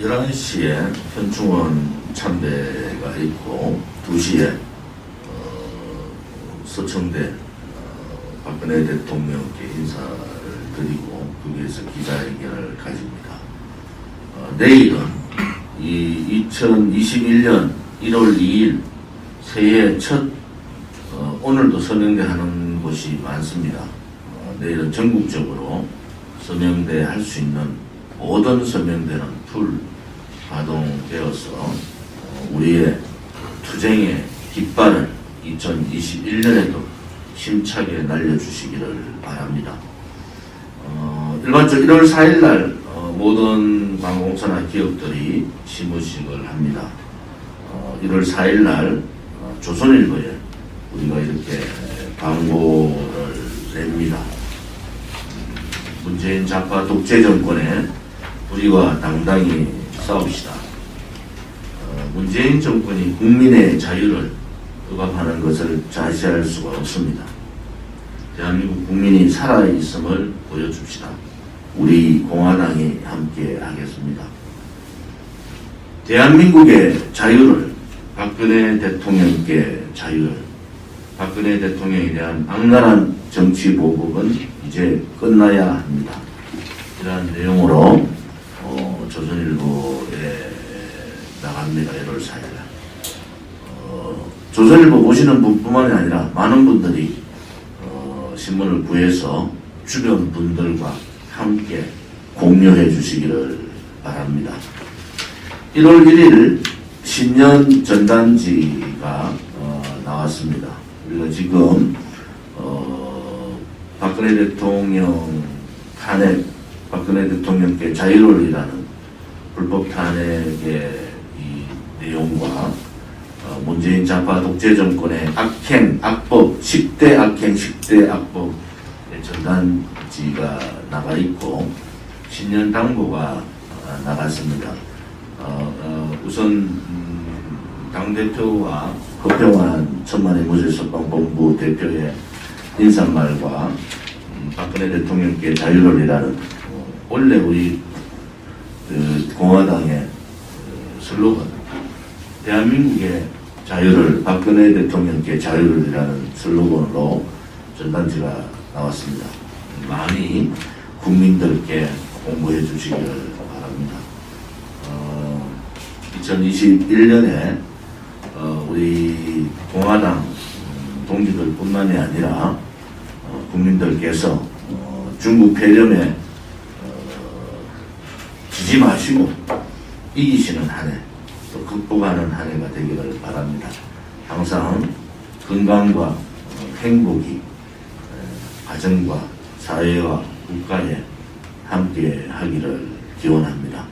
11시에 현충원 참배가 있고 2시에 어, 서청대 어, 박근혜 대통령께 인사를 드리고 거기에서 기자회견을 가집니다. 어, 내일은 이 2021년 1월 2일 새해 첫 어, 오늘도 서명대 하는 곳이 많습니다. 어, 내일은 전국적으로 서명대 할 수 있는 모든 서명대는 풀 가동되어서 어, 우리의 투쟁의 깃발을 2021년에도 힘차게 날려주시기를 바랍니다. 어, 일반적으로 1월 4일 날 어, 모든 관공서나 기업들이 시무식을 합니다. 어, 1월 4일 날 어, 조선일보에 우리가 이렇게 광고를 냅니다. 음, 문재인 좌파 독재 정권에 우리와 당당히 싸웁시다. 어, 문재인 정권이 국민의 자유를 억압하는 것을 자시할 수가 없습니다. 대한민국 국민이 살아있음을 보여줍시다. 우리 공화당이 함께 하겠습니다. 대한민국의 자유를 박근혜 대통령께 자유를 박근혜 대통령에 대한 악랄한 정치 보복은 이제 끝나야 합니다. 이러한 내용으로 나갑니다. 1월 4일. 어, 조선일보 보시는 분뿐만이 아니라 많은 분들이 어, 신문을 구해서 주변 분들과 함께 공유해 주시기를 바랍니다. 1월 1일 신년 전단지가 어, 나왔습니다. 우리가 지금 어, 박근혜 대통령 탄핵, 박근혜 대통령께 자유를이라는 불법 탄핵의 이 내용과 어, 문재인 좌파 독재 정권의 악행, 악법, 10대 악행, 10대 악법의 전단지가 나가 있고 신년 당부가 어, 나갔습니다. 어, 어, 우선 음, 당대표와 허평환 천만의 무죄석방본부 대표의 인사말과 음, 박근혜 대통령께 자유를이라는 어, 원래 우리 그 공화당의 그 슬로건 대한민국의 자유를 박근혜 대통령께 자유를이라는 슬로건으로 전단지가 나왔습니다. 많이 국민들께 공부해 주시기를 바랍니다. 어, 2021년에 어, 우리 공화당 음, 동지들뿐만이 아니라 어, 국민들께서 어, 중국 폐렴에 어, 지지 마시고 이기시는 한 해, 또 극복하는 한 해가 되기를 바랍니다. 항상 건강과 어, 행복이 에, 가정과 사회와 국가에 함께 하기를 기원합니다.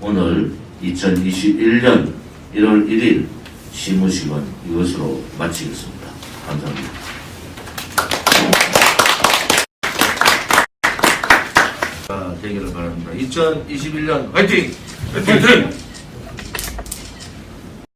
오늘 2021년 1월 1일 시무식은 이것으로 마치겠습니다. 감사합니다. 되기를 바랍니다. 2021년 화이팅! 화이팅!